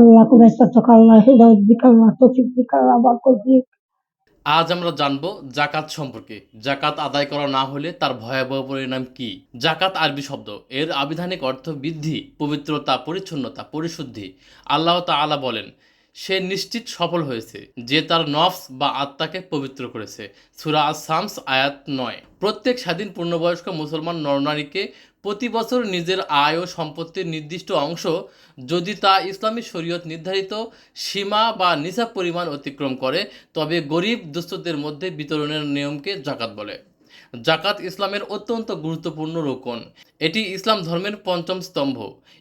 আল্লাহ দিক আল্লাহ তৌফিক দিক আল্লাহ বরকত দিক আজ আমরা জানব জাকাত সম্পর্কে। জাকাত আদায় করা না হলে তার ভয়াবহ পরিণাম কি? জাকাত আরবি শব্দ। এর আবিধানিক অর্থ বৃদ্ধি, পবিত্রতা, পরিচ্ছন্নতা, পরিশুদ্ধি। আল্লাহ তা আলা বলেন সে নিশ্চিত সফল হয়েছে যে তার নফস বা আত্মাকে পবিত্র করেছে। সুরা সামস আয়াত নয়। প্রত্যেক স্বাধীন পূর্ণবয়স্ক মুসলমান নরনারীকে প্রতি বছর নিজের আয় ও সম্পত্তির নির্দিষ্ট অংশ যদি তা ইসলামী শরীয়ত নির্ধারিত সীমা বা নিসাব পরিমাণ অতিক্রম করে, তবে গরিব দুস্থদের মধ্যে বিতরণের নিয়মকে জাকাত বলে। জাকাত ইসলামের অত্যন্ত গুরুত্বপূর্ণ রোকন। এটি ইসলাম ধর্মের পঞ্চম স্তম্ভ।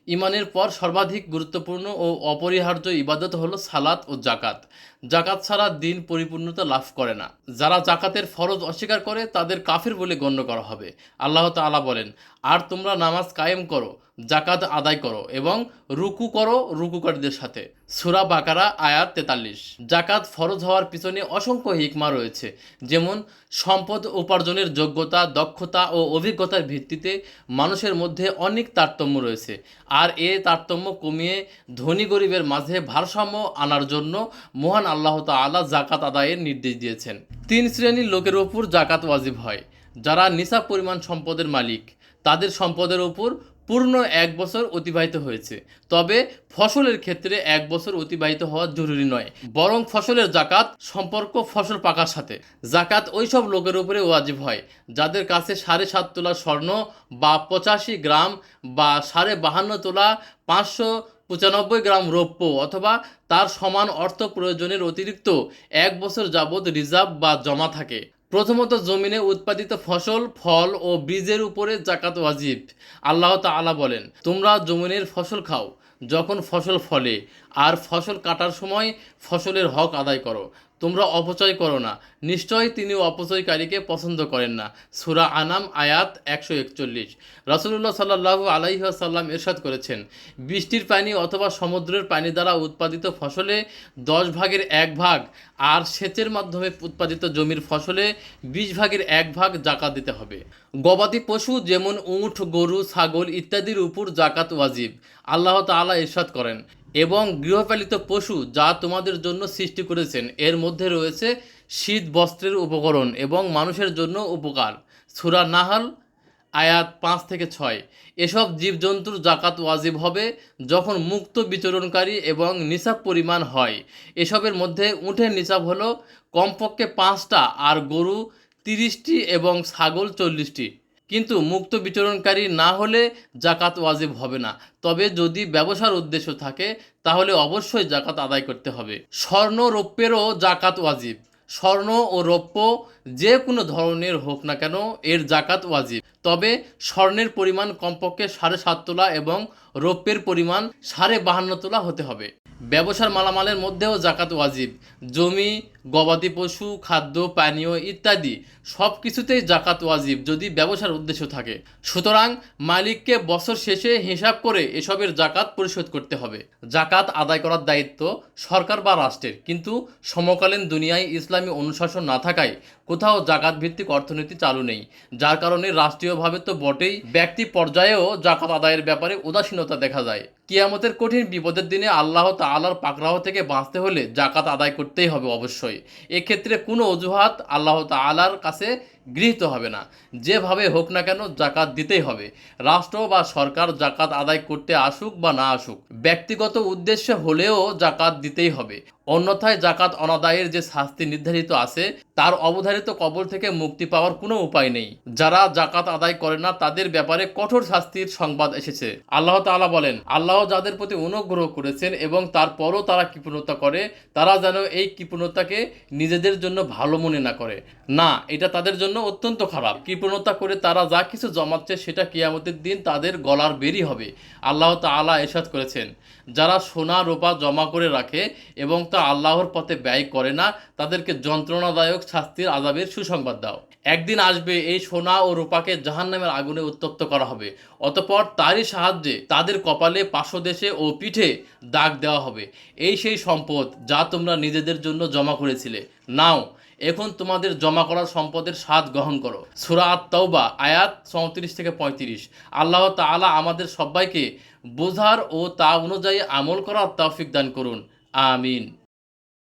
ইমানের পর সর্বাধিক গুরুত্বপূর্ণ ও অপরিহার্য ইবাদত হল সালাত ও জাকাত। জাকাত ছাড়া দিন পরিপূর্ণতা লাভ করে না। যারা জাকাতের ফরজ অস্বীকার করে, তাদের কাফির বলে গণ্য করা হবে। আল্লাহ তালা বলেন, আর তোমরা নামাজ কায়েম করো জাকাত আদায় করো এবং রুকু করো রুকুকারীদের সাথে। সুরা বাকারা, আয়াত তেতাল্লিশ। জাকাত ফরজ হওয়ার পিছনে অসংখ্য হিকমা রয়েছে, যেমন সম্পদ উপার্জনের যোগ্যতা, দক্ষতা ও অভিজ্ঞতার ভিত্তিতে মানুষের মধ্যে অনেক তারতম্য রয়েছে। আর এ তারতম্য কমিয়ে ধনী গরিবের মাঝে ভারসাম্য আনার জন্য মহান আল্লাহ তাআলা জাকাত আদায়ের নির্দেশ দিয়েছেন। তিন শ্রেণির লোকের ওপর জাকাত ওয়াজিব হয়। যারা নিসাব পরিমাণ সম্পদের মালিক, তাদের সম্পদের উপর পূর্ণ এক বছর অতিবাহিত হয়েছে। তবে ফসলের ক্ষেত্রে এক বছর অতিবাহিত হওয়া জরুরি নয়, বরং ফসলের জাকাত, সম্পর্ক ফসল পাকার সাথে। জাকাত ওইসব লোকের উপরে ওয়াজিব হয়, যাদের কাছে সাড়ে সাত তোলা স্বর্ণ বা পঁচাশি গ্রাম বা সাড়ে বাহান্ন তোলা পাঁচশো পঁচানব্বই গ্রাম রৌপ্য অথবা তার সমান অর্থ প্রয়োজনের অতিরিক্ত এক বছর যাবৎ রিজার্ভ বা জমা থাকে। প্রথমত জমিনে উৎপাদিত ফসল, ফল ও বীজের উপরে জাকাত ওয়াজিব। আল্লাহ তালা বলেন, তোমরা জমিনের ফসল খাও, যখন ফসল ফলে। আর ফসল কাটার সময় ফসলের হক আদায় করো। তোমরা অপচয় করো না। নিশ্চয়ই তিনি অপচয়কারীকে পছন্দ করেন না। সুরা আনাম, আয়াত একশো একচল্লিশ। রসুল্লাহ সাল্লাহু আলাইসাল্লাম এরশাদ করেছেন, বৃষ্টির পানি অথবা সমুদ্রের পানি দ্বারা উৎপাদিত ফসলে দশ ভাগের এক ভাগ আর সেচের মাধ্যমে উৎপাদিত জমির ফসলে বিশ ভাগের এক ভাগ জাকাত দিতে হবে। গবাদি পশু যেমন উঁট, গরু, ছাগল ইত্যাদির উপর জাকাত ওয়াজিব। আল্লাহ তাআলা ইরশাদ করেন এবং গৃহপালিত পশু যা তোমাদের জন্য সৃষ্টি করেছেন, এর মধ্যে রয়েছে শীত বস্ত্রের উপকরণ এবং মানুষের জন্য উপকার। সুরা নাহাল, আয়াত পাঁচ থেকে ছয়। এসব জীবজন্তুর জাকাত ওয়াজিব হবে যখন মুক্ত বিচরণকারী এবং নিসাব পরিমাণ হয়। এসবের মধ্যে উঠের নিসাব হলো কমপক্ষে পাঁচটা আর গরু তিরিশটি এবং ছাগল চল্লিশটি। কিন্তু মুক্ত বিচরণকারী না হলে জাকাত ওয়াজিব হবে না। তবে যদি ব্যবসার উদ্দেশ্য থাকে, তাহলে অবশ্যই জাকাত আদায় করতে হবে। স্বর্ণ রৌপ্যেরও জাকাত ওয়াজিব। স্বর্ণ ও রৌপ্য যে কোনো ধরনের হোক না কেন, এর জাকাত ওয়াজিব। তবে স্বর্ণের পরিমাণ কমপক্ষে সাড়ে সাত তোলা এবং রৌপ্যের পরিমাণ সাড়ে বাহান্ন তোলা হতে হবে। ব্যবসার মালামালের মধ্যেও জাকাত ওয়াজিব। জমি, গবাদি পশু, খাদ্য, পানীয় ইত্যাদি সব কিছুতেই জাকাত ওয়াজিব যদি ব্যবসার উদ্দেশ্য থাকে। সুতরাং মালিককে বছর শেষে হিসাব করে এসবের জাকাত পরিশোধ করতে হবে। জাকাত আদায় করার দায়িত্ব সরকার বা রাষ্ট্রের। কিন্তু সমকালীন দুনিয়ায় ইসলামী অনুশাসন না থাকায় কোথাও জাকাত ভিত্তিক অর্থনীতি চালু নেই। যার কারণে রাষ্ট্রীয়ভাবে তো বটেই ব্যক্তি পর্যায়েও জাকাত আদায়ের ব্যাপারে উদাসীনতা দেখা যায়। কিয়ামতের কঠিন বিপদের দিনে আল্লাহ তালার পাকড়াহ থেকে বাঁচতে হলে জাকাত আদায় করতেই হবে অবশ্যই। এক্ষেত্রে কোনো অজুহাত আল্লাহ তালার কাছে গৃহীত হবে না। যেভাবে হোক না কেন জাকাত দিতেই হবে। রাষ্ট্র বা সরকার জাকাত আদায় করতে আসুক বা না আসুক, ব্যক্তিগত উদ্দেশ্যে হলেও জাকাত দিতেই হবে। অন্যথায় জাকাত অনাদায়ের যে শাস্তি নির্ধারিত আছে, তার অবধারিত কবল থেকে মুক্তি পাওয়ার কোনো উপায় নেই। যারা জাকাত আদায় করে না, তাদের ব্যাপারে কঠোর শাস্তির সংবাদ এসেছে। আল্লাহ তাআলা বলেন, আল্লাহ যাদের প্রতি অনুগ্রহ করেছেন এবং তারপরও তারা কৃপণতা করে, তারা যেন এই কৃপণতাকে নিজেদের জন্য ভালো মনে না করে। না, এটা তাদের জন্য অত্যন্ত খারাপ। কৃপণতা করে তারা যা কিছু জমাচ্ছে সেটা কিয়ামতের দিন তাদের গলার বেরি হবে। আল্লাহ তাআলা এরশাদ করেছেন, যারা সোনা রোপা জমা করে রাখে এবং তা আল্লাহর পথে ব্যয় করে না, তাদেরকে যন্ত্রণাদায়ক শাস্তির আজাবের সুসংবাদ দাও। একদিন আসবে এই সোনা ও রূপাকে জাহান্নামের আগুনে উত্তপ্ত করা হবে। অতপর তারই সাহায্যে তাদের কপালে পার্শ্বদেশে ও পিঠে দাগ দেওয়া হবে। এই সেই সম্পদ যা তোমরা নিজেদের জন্য জমা করেছিলে। নাও এখন তোমাদের জমা করা সম্পদের স্বাদ গ্রহণ করো। সুরা আত তৌবা আয়াত চৌত্রিশ থেকে পঁয়ত্রিশ। আল্লাহ তালা আমাদের সবাইকে বোঝার ও তা অনুযায়ী আমল করার তৌফিক দান করুন। আমিন।